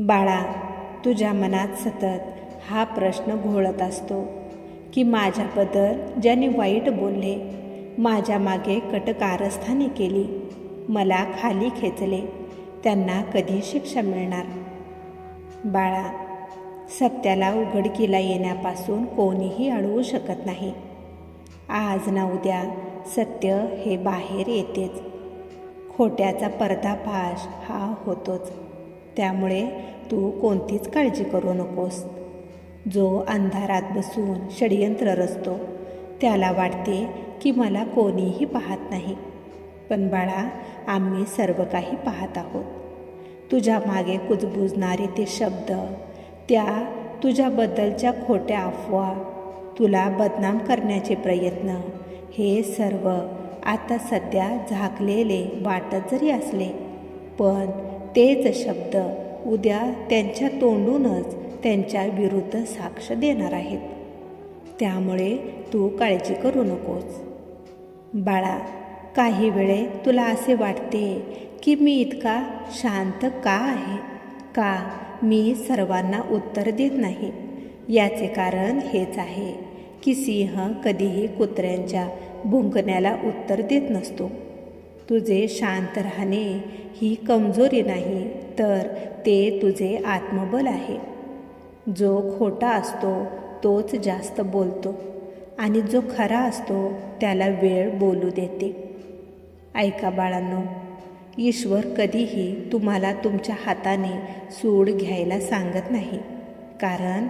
बाळा तुझ्या मनात सतत हा प्रश्न घोळत असतो की माझ्याबद्दल ज्याने वाईट बोलले माझ्या मागे कटकारस्थाने केली मला खाली खेचले त्यांना कधी शिक्षा मिळणार? बाळा सत्याला उघडकीला येण्यापासून कोणीही अडवू शकत नाही. आज ना उद्या सत्य हे बाहेर येतेच. खोट्याचा पर्दाफाश हा होतोच. त्यामुळे तू कोणतीच काळजी करू नकोस. जो अंधारात बसून षडयंत्र रचतो त्याला वाटते की मला कोणीही पाहत नाही. पण बाळा आम्ही सर्व काही पाहत आहोत. तुझ्या मागे कुजबुजणारे ते शब्द त्या तुझ्याबद्दलच्या खोट्या अफवा तुला बदनाम करण्याचे प्रयत्न हे सर्व आता सध्या झाकलेले वाटत जरी असले पण तेच शब्द उद्या त्यांच्या तोंडूनच त्यांच्या विरुद्ध साक्ष देणार आहेत. त्यामुळे तू काळजी करू नकोस. बाळा काही वेळे तुला असे वाटते की मी इतका शांत का आहे? का मी सर्वांना उत्तर देत नाही? याचे कारण हेच आहे की सिंह कधीही कुत्र्यांच्या भुंकण्याला उत्तर देत नसतो. तुझे शांत राहणे ही कमजोरी नाही तर ते तुझे आत्मबल आहे. जो खोटा असतो तोच जास्त बोलतो. आणि जो खरा असतो त्याला वेळ बोलू देते. ऐका बाळांनो ईश्वर कधीही तुम्हाला तुमच्या हाताने सूड घ्यायला सांगत नाही. कारण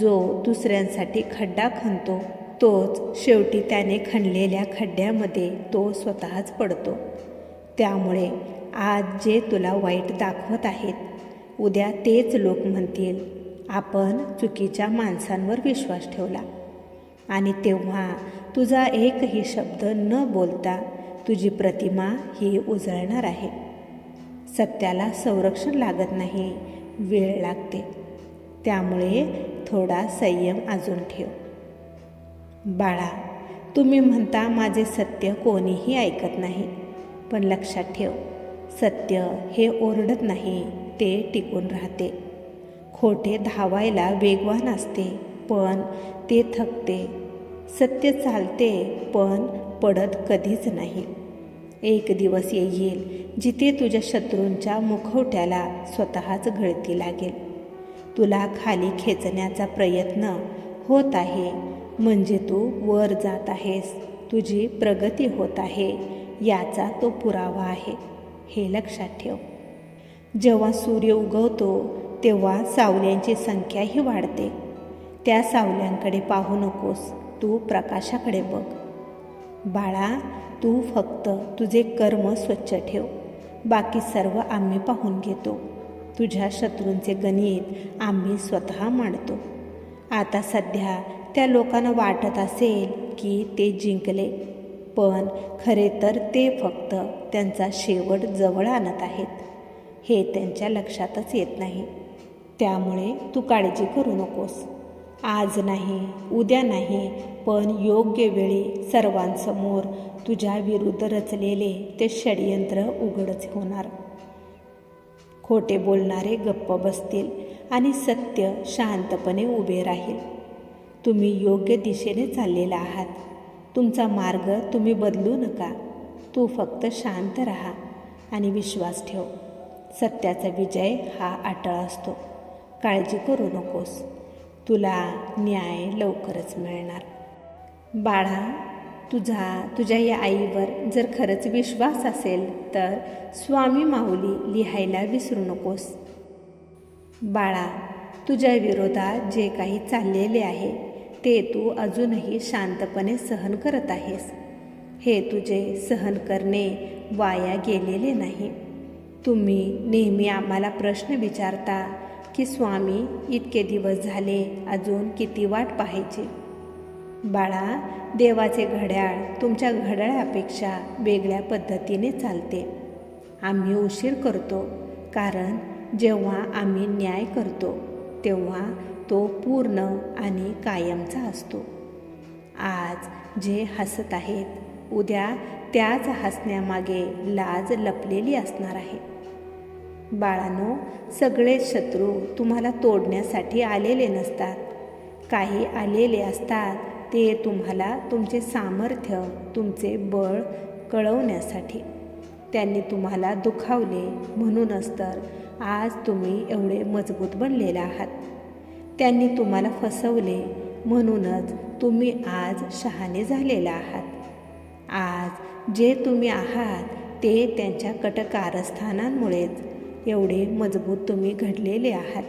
जो दुसऱ्यांसाठी खड्डा खणतो तोच शेवटी त्याने खणलेल्या खड्ड्यामध्ये तो स्वतःच पडतो. त्यामुळे आज जे तुला वाईट दाखवत आहेत उद्या तेच लोक म्हणतील आपण चुकीच्या माणसांवर विश्वास ठेवला. आणि तेव्हा तुझा एकही शब्द न बोलता तुझी प्रतिमा ही उजळणार आहे. सत्याला संरक्षण लागत नाही वेळ लागते. त्यामुळे थोडा संयम अजून ठेव. बाळा तुम्ही म्हणता माझे सत्य कोणीही ऐकत नाही. पण लक्षात ठेव सत्य हे ओरडत नाही ते टिकून राहते. खोटे धावायला वेगवान असते पण ते थकते. सत्य चालते पण पडत कधीच नाही. एक दिवस येईल जिथे तुझ्या शत्रूंच्या मुखवट्याला स्वतःच गळती लागेल. तुला खाली खेचण्याचा प्रयत्न होत आहे म्हणजे तू वर जात आहेस. तुझी प्रगती होत आहे. याचा तो पुरावा आहे. हे लक्षात ठेव. जेव्हा सूर्य उगवतो तेव्हा सावल्यांची संख्याही वाढते. त्या सावल्यांकडे पाहू नकोस. तू प्रकाशाकडे बघ. बाळा तू फक्त तुझे कर्म स्वच्छ ठेव. बाकी सर्व आम्ही पाहून घेतो. तुझ्या शत्रूंचे गणित आम्ही स्वतः मांडतो. आता सध्या त्या लोकांना वाटत असेल की ते जिंकले. पण खरे तर ते फक्त त्यांचा शेवट जवळ आणत आहेत. हे त्यांच्या लक्षातच येत नाही. त्यामुळे तू काळजी करू नकोस. आज नाही उद्या नाही पण योग्य वेळी सर्वांसमोर तुझ्या विरुद्ध रचलेले ते षडयंत्र उघडच होणार. खोटे बोलणारे गप्प बसतील आणि सत्य शांतपणे उभे राहील. तुम्ही योग्य दिशेने चाललेला आहात. तुमचा मार्ग तुम्ही बदलू नका. तू फक्त शांत राहा आणि विश्वास ठेव. सत्याचा विजय हा अटळ असतो. काळजी करू नकोस. तुला न्याय लवकरच मिळणार. बाळा तुझा तुझ्या या आईवर जर खरंच विश्वास असेल तर स्वामी माऊली लिहायला विसरू नकोस. बाळा तुझ्या विरोधात जे काही चाललेले आहे ते तू अजूनही शांतपणे सहन करत आहेस. हे तुझे सहन करणे वाया गेलेले नाही. तुम्ही नेहमी आम्हाला प्रश्न विचारता की स्वामी इतके दिवस झाले अजून किती वाट पाहायची? बाळा देवाचे घड्याळ तुमच्या घड्याळापेक्षा वेगळ्या पद्धतीने चालते. आम्ही उशीर करतो कारण जेव्हा आम्ही न्याय करतो तेव्हा तो पूर्ण आणि कायमचा असतो. आज जे हसत आहेत उद्या त्याच हसण्यामागे लाज लपलेली असणार आहे. बाळांनो सगळे शत्रू तुम्हाला तोडण्यासाठी आलेले नसतात. काही आलेले असतात ते तुम्हाला तुमचे सामर्थ्य तुमचे बळ कळवण्यासाठी. त्यांनी तुम्हाला दुखावले म्हणूनच तर आज तुम्ही एवढे मजबूत बनलेले आहात. त्यांनी तुम्हाला फसवले. म्हणूनच तुम्ही आज शहाणे झालेले आहात. आज जे तुम्ही आहात ते त्यांच्या कटकारस्थानांमुळेच. एवढे मजबूत तुम्ही घडलेले आहात.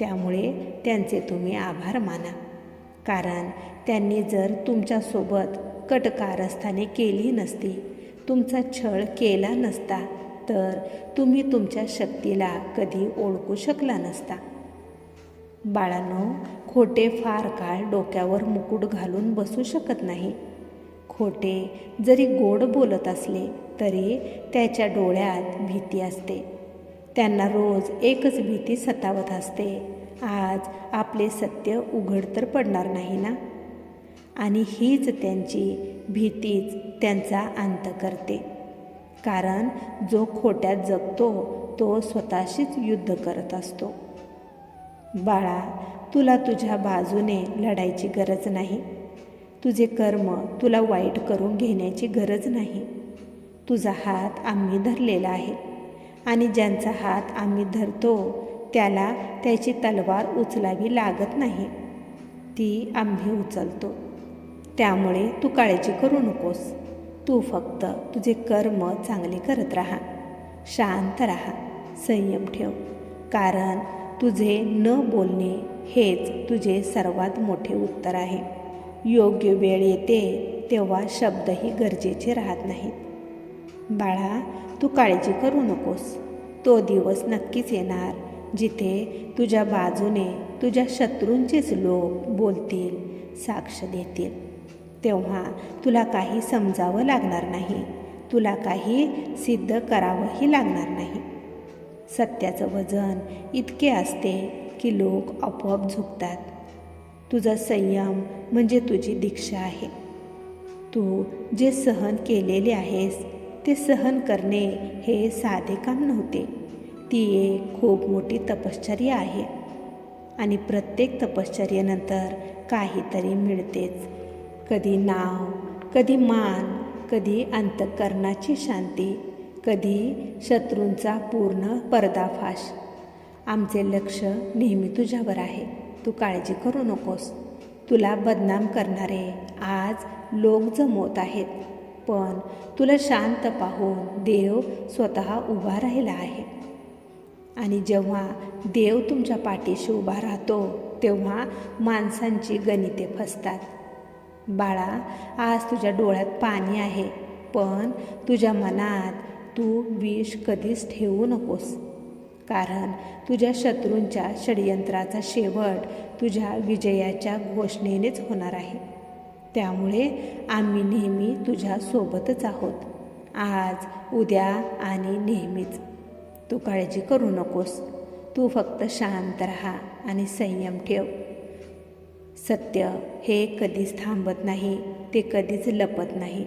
त्यामुळे त्यांचे तुम्ही आभार माना. कारण त्यांनी जर तुमच्यासोबत कटकारस्थाने केली नसती तुमचा छळ केला नसता तर तुम्ही तुमच्या शक्तीला कधी ओळखू शकला नसता. बाळांनो खोटे फार काळ डोक्यावर मुकुट घालून बसू शकत नाही. खोटे जरी गोड बोलत असले तरी त्याच्या डोळ्यात भीती असते. त्यांना रोज एकच भीती सतावत असते. आज आपले सत्य उघड तर पडणार नाही ना? आणि हीच त्यांची भीतीच त्यांचा अंत करते. कारण जो खोट्यात जगतो तो स्वतःशीच युद्ध करत असतो. बाळा तुला तुझ्या बाजूने लढायची गरज नाही. तुझे कर्म तुला वाईट करून घेण्याची गरज नाही. तुझा हात आम्ही धरलेला आहे आणि ज्यांचा हात आम्ही धरतो त्याला त्याची तलवार उचलावी लागत नाही. ती आम्ही उचलतो. त्यामुळे तू काळजी करू नकोस. तू फक्त तुझे कर्म चांगले करत राहा. शांत राहा. संयम ठेव. कारण तुझे न बोलणे हेच तुझे सर्वात मोठे उत्तर आहे. योग्य वेळ येते तेव्हा शब्दही गरजेचे राहत नाहीत. बाळा तू काळजी करू नकोस. तो दिवस नक्कीच येणार जिथे तुझ्या बाजूने तुझ्या शत्रूंचेच लोक बोलतील साक्ष देतील. तेव्हा तुला काही समजावं लागणार नाही. तुला काही सिद्ध करावंही लागणार नाही. सत्याचं वजन इतके असते की लोक आपोआप झुकतात. तुझा संयम म्हणजे तुझी दीक्षा आहे. तू जे सहन केलेले आहेस ते सहन करणे हे साधे काम नव्हते. ती एक खूप मोठी तपश्चर्या आहे. आणि प्रत्येक तपश्चर्येनंतर काहीतरी मिळतेच. कधी नाव कधी मान कधी अंतकरणाची शांती कधी शत्रूंचा पूर्ण पर्दाफाश. आमचे लक्ष नेहमी तुझ्यावर आहे. तू काळजी करू नकोस. तुला बदनाम करणारे आज लोक जमवत आहेत. पण तुला शांत पाहून देव स्वतः उभा राहिला आहे. आणि जेव्हा देव तुमच्या पाठीशी उभा राहतो तेव्हा माणसांची गणिते फसतात. बाळा आज तुझ्या डोळ्यात पाणी आहे पण तुझ्या मनात तू विष कधीच ठेवू नकोस. कारण तुझ्या शत्रूंच्या षडयंत्राचा शेवट तुझ्या विजयाच्या घोषणेनेच होणार आहे. त्यामुळे आम्ही नेहमी तुझ्या सोबतच आहोत. आज उद्या आणि नेहमीच. तू काळजी करू नकोस. तू फक्त शांत राहा आणि संयम ठेव. सत्य हे कधीच थांबत नाही ते कधीच लपत नाही.